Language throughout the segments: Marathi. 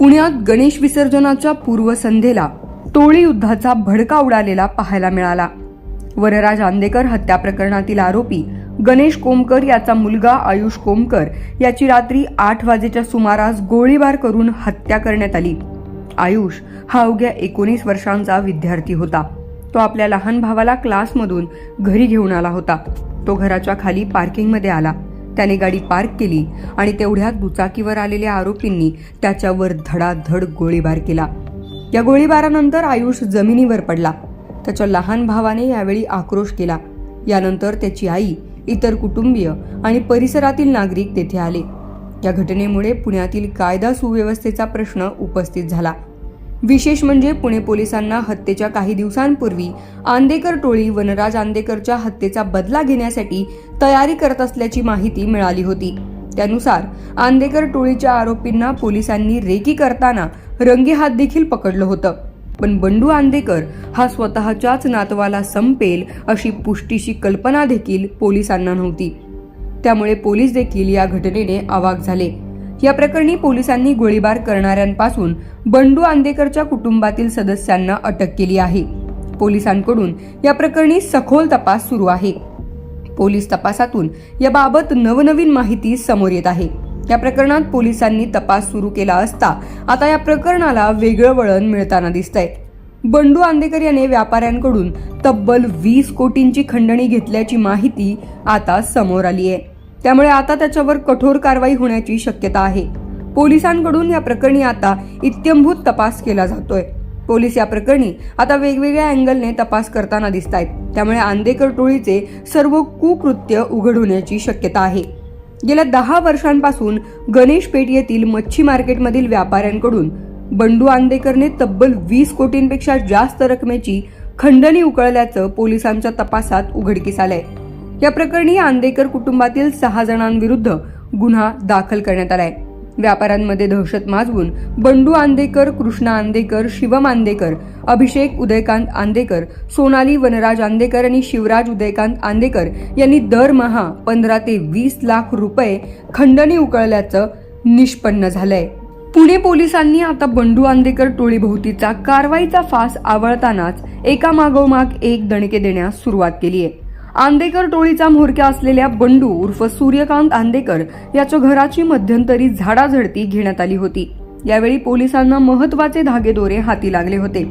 पुण्यात गणेश विसर्जनाच्या पूर्वसंध्येला टोळी युद्धाचा भडका उडालेला पाहायला मिळाला. वरराज आंदेकर हत्या प्रकरणातील आरोपी गणेश कोमकर याचा मुलगा आयुष कोमकर याची रात्री आठ वाजेच्या सुमारास गोळीबार करून हत्या करण्यात आली. आयुष हा अवघ्या एकोणीस वर्षांचा विद्यार्थी होता. तो आपल्या लहान भावाला क्लासमधून घरी घेऊन आला होता. तो घराच्या खाली पार्किंगमध्ये आला. त्याने गाडी पार्क केली आणि तेवढ्यात दुचाकीवर आलेल्या आरोपींनी त्याच्यावर धडाधड गोळीबार केला. या गोळीबारानंतर आयुष जमिनीवर पडला. त्याच्या लहान भावाने यावेळी आक्रोश केला. यानंतर त्याची आई इतर कुटुंबीय आणि परिसरातील नागरिक तेथे आले. या घटनेमुळे पुण्यातील कायदा सुव्यवस्थेचा प्रश्न उपस्थित झाला. विशेष म्हणजे पुणे पोलिसांना हत्येच्या काही दिवसांपूर्वी आंदेकर टोळी वनराज आंदेकरच्या हत्येचा बदला घेण्यासाठी तयारी करत असल्याची माहिती मिळाली होती. त्यानुसार आंदेकर टोळीच्या आरोपींना पोलिसांनी रेकी करताना रंगेहात देखील पकडलं होतं. पण बंडू आंदेकर हा स्वतःच्याच नातवाला संपेल अशी पुष्टीची कल्पना देखील पोलिसांना नव्हती. त्यामुळे पोलीस देखील या घटनेने आवाक झाले. या प्रकरणी पोलिसांनी गोळीबार करणाऱ्यांपासून बंडू आंदेकरच्या कुटुंबातील सदस्यांना अटक केली आहे. पोलिसांकडून या प्रकरणी सखोल तपास सुरू आहे. पोलीस तपासातून याबाबत नवनवीन माहिती समोर येत आहे. या प्रकरणात पोलिसांनी तपास सुरू केला असता आता या प्रकरणाला वेगळं वळण मिळताना दिसतंय. बंडू आंदेकर याने व्यापाऱ्यांकडून तब्बल वीस कोटींची खंडणी घेतल्याची माहिती आता समोर आली आहे त्यामुळे आता त्याच्यावर कठोर कारवाई होण्याची शक्यता आहे. पोलिसांकडून या प्रकरणी आता इत्यंभूत तपास केला जातोय. पोलीस या प्रकरणी आता वेगवेगळ्या अँगलने तपास करताना दिसत आहेत त्यामुळे आंदेकर टोळीचे सर्व कुकृत्य उघड होण्याची शक्यता आहे. गेल्या दहा वर्षांपासून गणेश पेठ येथील मच्छी मार्केटमधील व्यापाऱ्यांकडून बंडू आंदेकरने तब्बल वीस कोटींपेक्षा जास्त रकमेची खंडणी उकळल्याचं पोलिसांच्या तपासात उघडकीस आलंय. या प्रकरणी आंदेकर कुटुंबातील सहा जणांविरुद्ध गुन्हा दाखल करण्यात आलाय. व्यापाऱ्यांमध्ये दहशत माजवून बंडू आंदेकर कृष्णा आंदेकर शिवम आंदेकर अभिषेक उदयकांत आंदेकर सोनाली वनराज आंदेकर आणि शिवराज उदयकांत आंदेकर यांनी दरमहा पंधरा ते वीस लाख रुपये खंडणी उकळल्याचं निष्पन्न झालंय. पुणे पोलिसांनी आता बंडू आंदेकर टोळीभोवतीचा कारवाईचा फास आवळतानाच एका मागोमाग एक दणके देण्यास सुरुवात केली आहे आंदेकर टोळीचा म्होरक्या असलेल्या बंडू उर्फ सूर्यकांत आंदेकर याच्या घराची मध्यंतरी झाडाझडती घेण्यात आली होती. यावेळी पोलिसांना महत्त्वाचे धागेदोरे हाती लागले होते.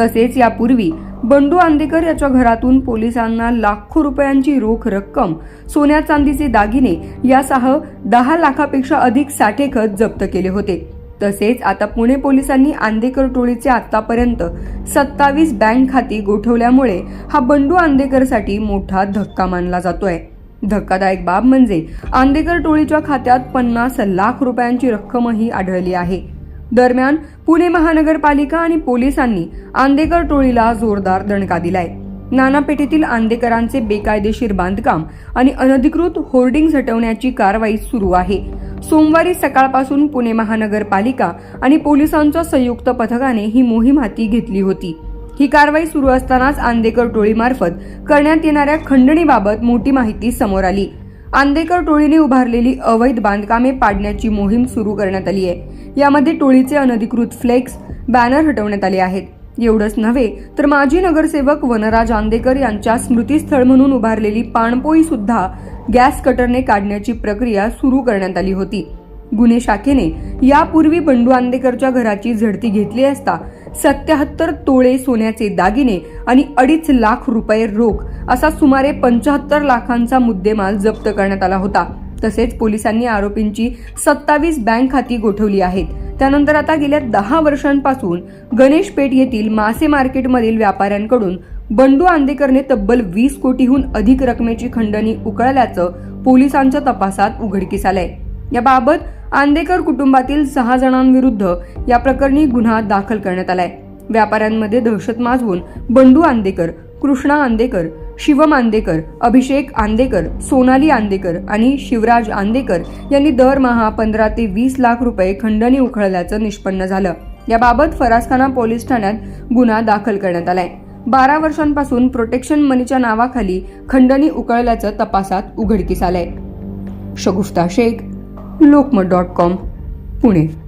तसेच यापूर्वी बंडू आंदेकर याच्या घरातून पोलिसांना लाखो रुपयांची रोख रक्कम सोन्या चांदीचे दागिने यासह दहा लाखापेक्षा अधिक साठेखत जप्त केले होते. तसेच आता पुणे पोलिसांनी आंदेकर टोळीचे आतापर्यंत सत्तावीस बँक खाती गोठवल्यामुळे हा बंडू आंदेकरसाठी मोठा धक्का मानला जातोय. धक्कादायक बाब म्हणजे आंदेकर टोळीच्या खात्यात पन्नास लाख रुपयांची रक्कमही आढळली आहे. दरम्यान पुणे महानगरपालिका आणि पोलिसांनी आंदेकर टोळीला जोरदार दणका दिलाय. नानापेठेतील आंदेकरांचे बेकायदेशीर बांधकाम आणि अनधिकृत होर्डिंग हटवण्याची कारवाई सुरू आहे. सोमवारी सकाळपासून पुणे महानगरपालिका आणि पोलिसांच्या संयुक्त पथकाने ही मोहीम हाती घेतली होती. ही कारवाई सुरू असतानाच आंदेकर टोळीमार्फत करण्यात येणाऱ्या खंडणीबाबत मोठी माहिती समोर आली. आंदेकर टोळीने उभारलेली अवैध बांधकामे पाडण्याची मोहीम सुरू करण्यात आली आहे. यामध्ये टोळीचे अनधिकृत फ्लेक्स बॅनर हटवण्यात आले आहेत. एवढंच नव्हे तर माजी नगरसेवक वनराज आंदेकर यांच्या स्मृतीस्थळ म्हणून उभारलेली पाणपोई सुद्धा गॅस कटरने काढण्याची प्रक्रिया सुरू करण्यात आली होती. गुन्हे शाखेने यापूर्वी बंडू आंदेकरच्या घराची झडती घेतली असता सत्याहत्तर तोळे सोन्याचे दागिने आणि अडीच लाख रुपये रोख असा सुमारे पंचाहत्तर लाखांचा मुद्देमाल जप्त करण्यात आला होता. तसेच पोलिसांनी आरोपींची सत्तावीस बँक खाती गोठवली आहेत. त्यानंतर आता गेल्या दहा वर्षांपासून गणेश पेठ येथील मासे मार्केटमधील व्यापाऱ्यांकडून बंडू आंदेकरने तब्बल वीस कोटीहून अधिक रकमेची खंडणी उकळल्याचं पोलिसांच्या तपासात उघडकीस आलंय. याबाबत आंदेकर कुटुंबातील सहा जणांविरुद्ध या प्रकरणी गुन्हा दाखल करण्यात आलाय. व्यापाऱ्यांमध्ये दहशत माजवून बंडू आंदेकर कृष्णा आंदेकर शिवम आंदेकर अभिषेक आंदेकर सोनाली आंदेकर आणि शिवराज आंदेकर यांनी दरमहा पंधरा ते वीस लाख रुपये खंडणी उखळल्याचं निष्पन्न झालं. याबाबत फरासखाना पोलीस ठाण्यात गुन्हा दाखल करण्यात आलाय. बारा वर्षांपासून प्रोटेक्शन मनीच्या नावाखाली खंडणी उकळल्याचं तपासात उघडकीस आलंय. Shagufta Shaikh Lokmat dot com Pune.